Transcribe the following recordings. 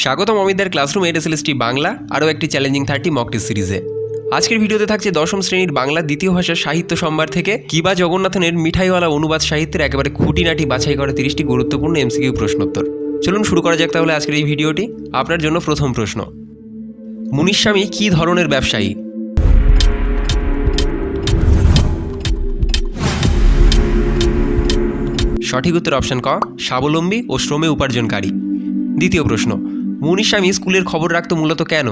স্বাগতম অমিতদের classroom SLST Bangla, আরও একটি চ্যালেঞ্জিং থার্টি মক টেস্ট সিরিজে আজকের ভিডিওতে থাকছে দশম শ্রেণির বাংলা দ্বিতীয় ভাষা সাহিত্য সম্ভার থেকে কিবা জগন্নাথনের মিঠাইওয়ালা অনুবাদ সাহিত্যের একেবারে খুঁটিনাটি বাছাই করা তিরিশটি গুরুত্বপূর্ণ এমসিকিউ প্রশ্নোত্তর। চলুন শুরু করা যাক তাহলে আজকের এই ভিডিওটি। আপনার জন্য প্রথম প্রশ্ন। মুনিস্বামী কী ধরনের ব্যবসায়ী? সঠিক উত্তর অপশন ক, স্বাবলম্বী ও শ্রমে উপার্জনকারী। দ্বিতীয় প্রশ্ন মুনিস্বামী স্কুলের খবর রাখতো মূলত কেন?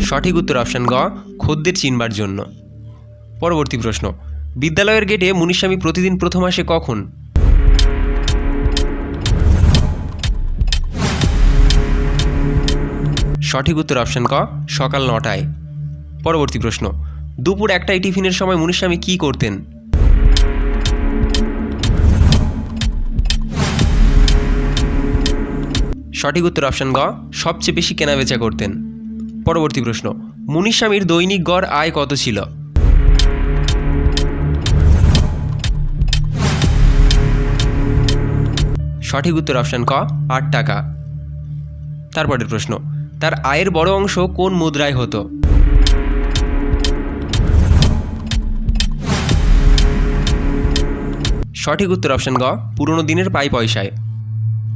সঠিক উত্তর অপশন গ, খদ্দের চিনবার জন্য। পরবর্তী প্রশ্ন, বিদ্যালয়ের গেটে মুনিস্বামী প্রতিদিন প্রথম আসে কখন? সঠিক উত্তর অপশন ক, সকাল নটায়। পরবর্তী প্রশ্ন, দুপুর একটাই টিফিনের সময় মুনিস্বামী কী করতেন? সঠিক উত্তর অপশন গ, সবচেয়ে বেশি কেনাবেচা করতেন। পরবর্তী প্রশ্ন মুনিস্বামীর দৈনিক গড় আয় কত ছিল? সঠিক উত্তর অপশন ক, আট টাকা। তারপরের প্রশ্ন, তার আয়ের বড় অংশ কোন মুদ্রায় হতো? সঠিক উত্তর অপশন গ, পুরনো দিনের পাই পয়সায়।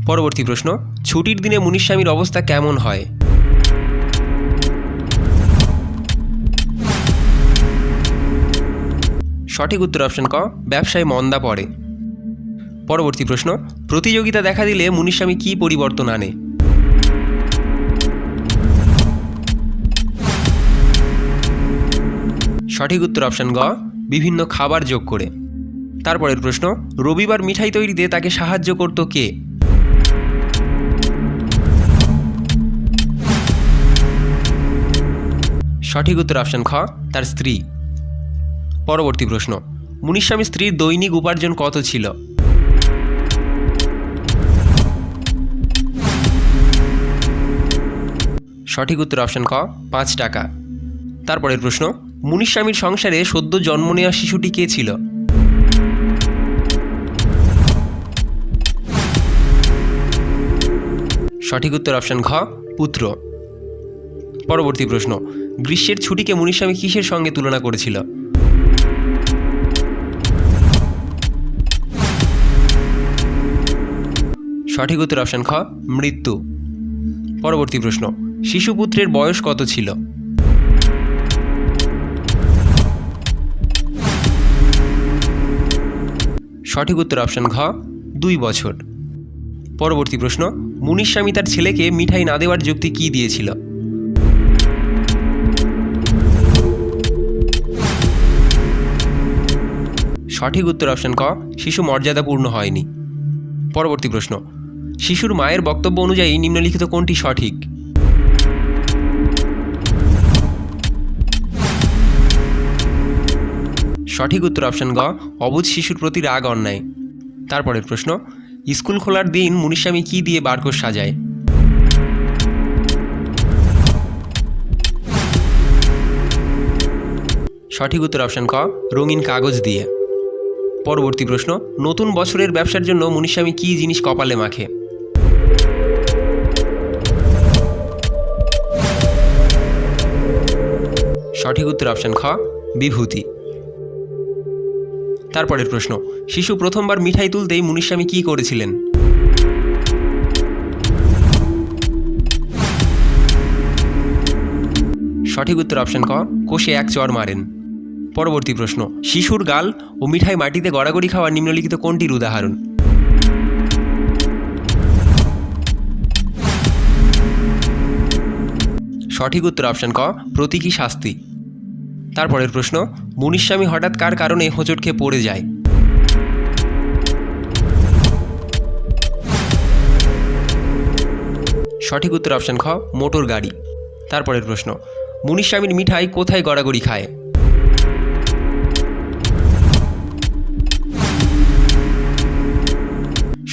পরবর্তী প্রশ্ন, ছুটির দিনে মুনিস্বামীর অবস্থা কেমন হয়? সঠিক উত্তর অপশন ক, ব্যবসায় মন্দা পড়ে। পরবর্তী প্রশ্ন, প্রতিযোগিতা দেখা দিলে মুনিস্বামী কী পরিবর্তন আনে? সঠিক উত্তর অপশন গ, বিভিন্ন খাবার যোগ করে। তারপরের প্রশ্ন, রবিবার মিঠাই তৈরিতে তাকে সাহায্য করত কে? সঠিক উত্তর অপশন খ, তার স্ত্রী। পরবর্তী প্রশ্ন মুনিস্বামী স্ত্রীর দৈনিক উপার্জন কত ছিল? সঠিক উত্তর অপশন খ পাঁচ টাকা। তারপরের প্রশ্ন মুনিস্বামীর সংসারে সদ্য জন্ম নেওয়া শিশুটি কে ছিল? সঠিক উত্তর অপশন খ পুত্র। পরবর্তী প্রশ্ন গ্রীষ্মের ছুটিকে মুনিস্বামী কিসের সঙ্গে তুলনা করেছিল? সঠিক উত্তর অপশন খ, মৃত্যু। পরবর্তী প্রশ্ন, শিশুপুত্রের বয়স কত ছিল? সঠিক উত্তর অপশন ঘ, দুই বছর। পরবর্তী প্রশ্ন মুনিস্বামী তার ছেলেকে মিঠাই না দেওয়ার যুক্তি কী দিয়েছিল? সঠিক উত্তর অপশন ক, শিশু মর্যাদাপূর্ণ হয়নি। পরবর্তী প্রশ্ন, শিশুর মায়ের বক্তব্য অনুযায়ী নিম্নলিখিত কোনটি সঠিক? সঠিক উত্তর অপশন গ অবুধ শিশুর প্রতি রাগ, অন্যায়। তারপরের প্রশ্ন, স্কুল খোলার দিন মুনিস্বামী কী দিয়ে বারকোষ সাজায়? সঠিক উত্তর অপশন ক, রঙিন কাগজ দিয়ে। পরবর্তী প্রশ্ন, নতুন বছরের ব্যবসার জন্য মুনিস্বামী কী জিনিস কপালে মাখে? সঠিক উত্তর অপশন খ, বিভূতি। তারপরের প্রশ্ন, শিশু প্রথমবার মিঠাই তুলতেই মুনিস্বামী কী করেছিলেন? সঠিক উত্তর অপশন ক, কোষে এক চর মারেন। পরবর্তী প্রশ্ন, শিশুর গাল ও মিঠাই মাটিতে গড়াগড়ি খাওয়া নিম্নলিখিত কোনটির উদাহরণ? সঠিক উত্তর অপশন ক, প্রতীকী শাস্তি। তারপরের প্রশ্ন, মুনিস্বামী হঠাৎ কার কারণে হোঁচট খেয়ে পড়ে যায়? সঠিক উত্তর অপশন খ, মোটর গাড়ি। তারপরের প্রশ্ন, মুনিস্বামীর মিঠাই কোথায় গড়াগড়ি খায়?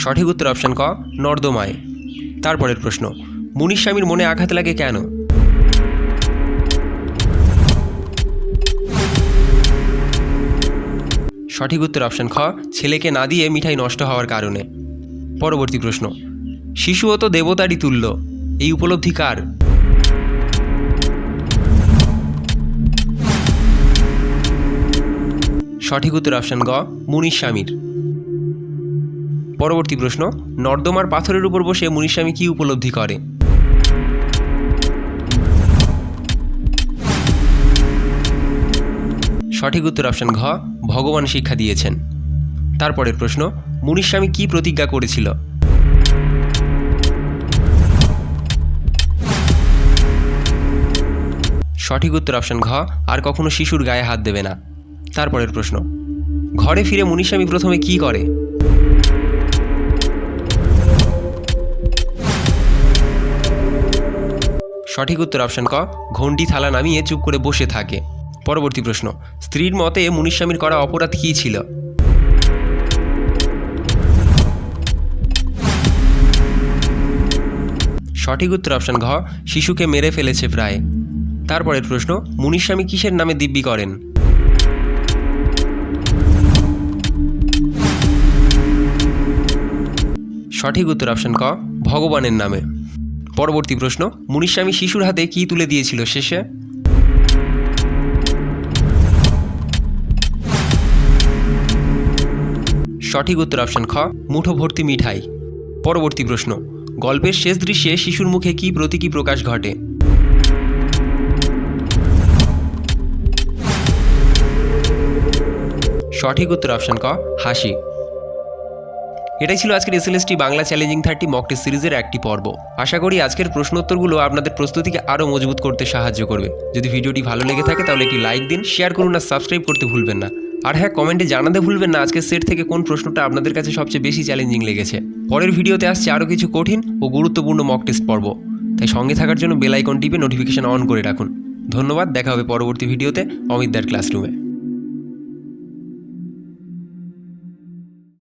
সঠিক উত্তর অপশন ক, নর্দমায়। তারপরের প্রশ্ন, মুনিস্বামীর মনে আঘাত লাগে কেন? সঠিক উত্তর অপশন খ, ছেলেকে না দিয়ে মিঠাই নষ্ট হওয়ার কারণে। পরবর্তী প্রশ্ন শিশুও তো দেবতারই তুল্য, এই উপলব্ধি কার? সঠিক উত্তর অপশন গ মুনিশ স্বামীর পরবর্তী প্রশ্ন, নর্দমার পাথরের উপর বসে মুনিস্বামী কি উপলব্ধি করে? সঠিক উত্তর অপশন ঘ, ভগবান শিক্ষা দিয়েছেন। তারপরের প্রশ্ন, মুনিস্বামী কি প্রতিজ্ঞা করেছিল? সঠিক উত্তর অপশন ঘ, আর কখনো শিশুর গায়ে হাত দেবে না। তারপরের প্রশ্ন, ঘরে ফিরে মুনিস্বামী প্রথমে কি করে? সঠিক উত্তর অপশন ক, ঘন্টি থালা নামিয়ে চুপ করে বসে থাকে। পরবর্তী প্রশ্ন, স্ত্রীর মতে মুনিস্বামীর করা অপরাধ কী ছিল? সঠিক উত্তর অপশন ঘ, শিশুকে মেরে ফেলেছে প্রায়। তারপরের প্রশ্ন, মুনিস্বামী কিসের নামে দিব্যি করেন? সঠিক উত্তর অপশন ক, ভগবানের নামে। পরবর্তী প্রশ্ন, মুনিস্বামী শিশুর হাতে কি তুলে দিয়েছিল শেষে? সঠিক উত্তর অপশন খ মুঠো ভর্তি মিঠাই। পরবর্তী প্রশ্ন, গল্পের শেষ দৃশ্যে শিশুর মুখে কি প্রতীকী প্রকাশ ঘটে? সঠিক উত্তর অপশন ক, হাসি। এটাই ছিল আজকের SLST Bangla challenging thirty mock সিরিজের একটি পর্ব। আশা করি আজকের প্রশ্নোত্তরগুলো আপনাদের প্রস্তুতিকে আরও মজবুত করতে সাহায্য করবে। যদি ভিডিওটি ভালো লেগে থাকে তাহলে একটি লাইক দিন শেয়ার করুন আর সাবস্ক্রাইব করতে ভুলবেন না। আর হ্যাঁ কমেন্টে জানাতে ভুলবেন না আজকের সেট থেকে কোন প্রশ্নটা আপনাদের কাছে সবচেয়ে বেশি চ্যালেঞ্জিং লেগেছে। পরের ভিডিওতে আসছে আরও কিছু কঠিন ও গুরুত্বপূর্ণ মক টেস্ট পর্ব। তাই সঙ্গে থাকার জন্য বেল আইকন টিপে নোটিফিকেশন অন করে রাখুন। ধন্যবাদ, দেখা হবে পরবর্তী ভিডিওতে অমিতদার ক্লাসরুমে